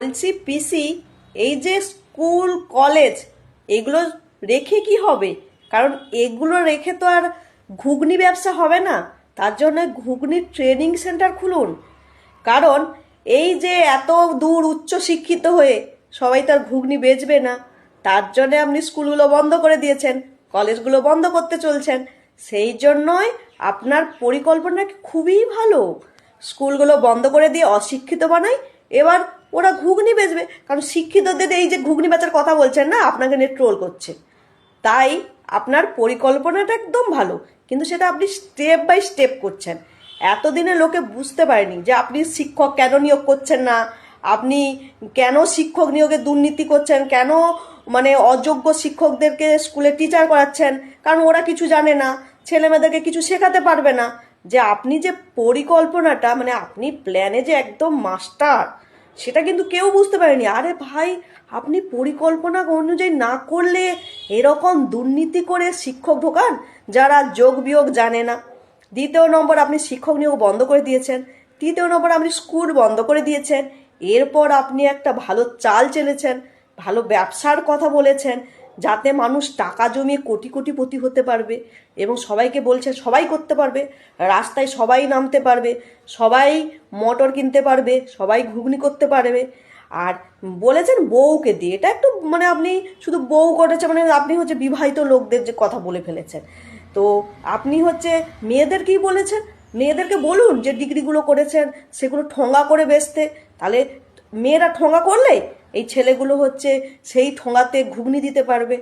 বলছি, পিসি, এই যে স্কুল, কলেজ, এগুলো রেখে কি হবে? কারণ এগুলো রেখে তো আর ঘুগনি ব্যবসা হবে না। তার জন্য ঘুগনির ট্রেনিং সেন্টার খুলুন। কারণ এই যে এত দূর উচ্চ শিক্ষিত হয়ে সবাই তো আর ঘুগনি বেচবে না, তার জন্য আপনি স্কুলগুলো বন্ধ করে দিয়েছেন, কলেজগুলো বন্ধ করতে চলছেন। সেই জন্যই আপনার পরিকল্পনা খুবই ভালো। স্কুলগুলো বন্ধ করে দিয়ে অশিক্ষিত বানাই, এবার ওরা ঘুগনি বেচবে। কারণ শিক্ষিতদের এই যে ঘুগনি বেচার কথা বলছেন না, আপনাকে নিয়ে ট্রোল করছে। তাই আপনার পরিকল্পনাটা একদম ভালো, কিন্তু সেটা আপনি স্টেপ বাই স্টেপ করছেন। এতদিনে লোকে বুঝতে পারেনি যে আপনি শিক্ষক কেন নিয়োগ করছেন না, আপনি কেন শিক্ষক নিয়োগে দুর্নীতি করছেন, কেন মানে অযোগ্য শিক্ষকদেরকে স্কুলে টিচার করাচ্ছেন, কারণ ওরা কিছু জানে না, ছেলেমেয়েদেরকে কিছু শেখাতে পারবে না। যে আপনি যে পরিকল্পনাটা মানে আপনি প্ল্যানে যে একদম মাস্টার সেটা কিন্তু কেউ বুঝতে পারেনি। আরে ভাই, আপনি পরিকল্পনা অনুযায়ী না করলে এরকম দুর্নীতি করে শিক্ষক ঢোকান যারা যোগ বিয়োগ জানে না। দ্বিতীয় নম্বর, আপনি শিক্ষক নিয়োগ বন্ধ করে দিয়েছেন। তৃতীয় নম্বর, আপনি স্কুল বন্ধ করে দিয়েছেন। এরপর আপনি একটা ভালো চাল চেলেছেন ভালো ব্যবসার কথা বলেছেন। যাতে মানুষ টাকা জমিয়ে কোটি কোটি কোটিপতি হতে পারবে এবং সবাইকে বলছে সবাই করতে পারবে, রাস্তায় সবাই নামতে পারবে, সবাই মোটর কিনতে পারবে, সবাই ঘুগনি করতে পারবে। আর বলেছেন বউকে দিয়ে, এটা একটু মানে আপনি শুধু বউ করেছে মানে আপনি হচ্ছে বিবাহিত লোকদের যে কথা বলে ফেলেছেন। তো আপনি হচ্ছে মেয়েদেরকেই বলেছেন? মেয়েদেরকে বলুন যে ডিগ্রিগুলো করেছেন, সেগুলো ঠোঙা করে বেচতে, তাহলে মেয়েরা ঠোঙা করলে এই ছেলেগুলো হচ্ছে সেই ঠোঙাতে ঘুগনি দিতে পারবে।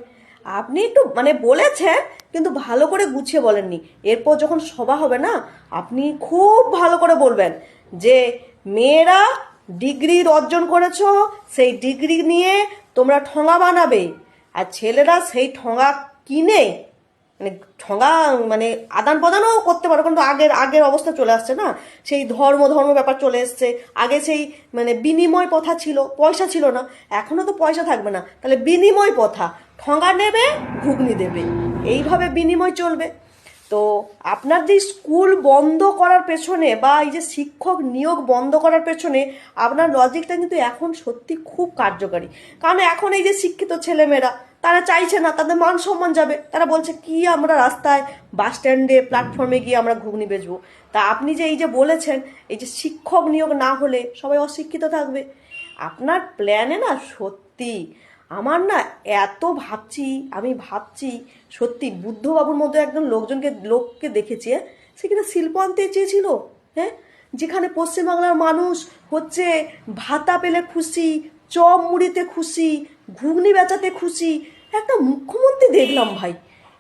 আপনি একটু মানে বলেছেন, কিন্তু ভালো করে গুছিয়ে বলেননি। এরপর যখন সভা হবে না, আপনি খুব ভালো করে বলবেন যে, মেয়েরা ডিগ্রি অর্জন করেছ, সেই ডিগ্রি নিয়ে তোমরা ঠোঙা বানাবে। আর ছেলেরা সেই ঠোঙা কিনে মানে ঠঙা মানে আদান প্রদানও করতে পারো, কিন্তু আগের আগের অবস্থা চলে আসছে না? সেই ধর্ম ধর্ম ব্যাপার চলে এসছে। আগে সেই মানে বিনিময় প্রথা ছিল, পয়সা ছিল না। এখনও তো পয়সা থাকবে না। তাহলে বিনিময় প্রথা ঠঙা নেবে, ঘুগনি দেবে। এইভাবে বিনিময় চলবে। তো আপনার যে স্কুল বন্ধ করার পেছনে বা এই যে শিক্ষক নিয়োগ বন্ধ করার পেছনে আপনার লজিকটা কিন্তু এখন সত্যি খুব কার্যকারী। কারণ এখন এই যে শিক্ষিত ছেলেমেয়েরা তারা চাইছে না, তাদের মান সম্মান যাবে। তারা বলছে, কি আমরা রাস্তায় বাস স্ট্যান্ডে প্ল্যাটফর্মে গিয়ে আমরা ঘুগনি বেচবো? তা আপনি যে এই যে বলেছেন, এই যে শিক্ষক নিয়োগ না হলে সবাই অশিক্ষিত থাকবে। আপনার প্ল্যানে না সত্যি, আমার না এত ভাবছি, আমি ভাবছি, সত্যি বুদ্ধবাবুর মধ্যে একজন লোকজনকে, লোককে দেখেছি হ্যাঁ? সে কিনা শিল্প আনতে চেয়েছিল হ্যাঁ? যেখানে পশ্চিমবাংলার মানুষ হচ্ছে ভাতা পেলে খুশি, চপ মুড়িতে খুশি ঘুগনি বেচাতে খুশি। একটা মুখ্যমন্ত্রী দেখলাম ভাই।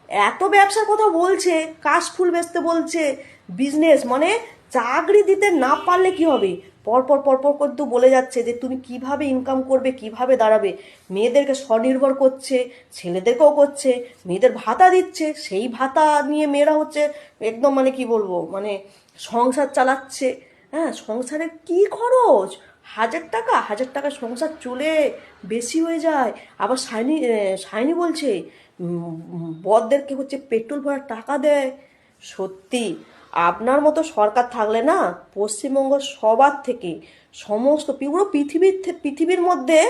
এত ব্যবসার কথা বলছে কাশফুল বেচতে বলছে বিজনেস মানে চাকরি দিতে না পারলে কি হবে? পরপর পরপর কিন্তু বলে যাচ্ছে যে তুমি কীভাবে ইনকাম করবে, কীভাবে দাঁড়াবে? মেয়েদেরকে স্বনির্ভর করছে, ছেলেদেরকেও করছে, মেয়েদের ভাতা দিচ্ছে, সেই ভাতা নিয়ে মেয়েরা হচ্ছে একদম মানে কি বলব মানে সংসার চালাচ্ছে। হ্যাঁ সংসারের কি খরচ? হাজার টাকা হাজার টাকা সংসার চলে বেশি হয়ে যায়। আবার সাইনি সাইনি বলছে বরদেরকে হচ্ছে পেট্রোল ভরার টাকা দেয়। সত্যি, আপনার মতো সরকার থাকলে না, পশ্চিমবঙ্গ সবার থেকে সমস্ত পুরো পৃথিবীর পৃথিবীর মধ্যে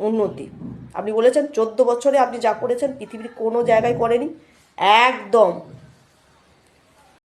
উন্নতি। আপনি বলেছেন, চোদ্দ বছরে আপনি যা করেছেন, পৃথিবীর কোনো জায়গায় করেনি। একদম।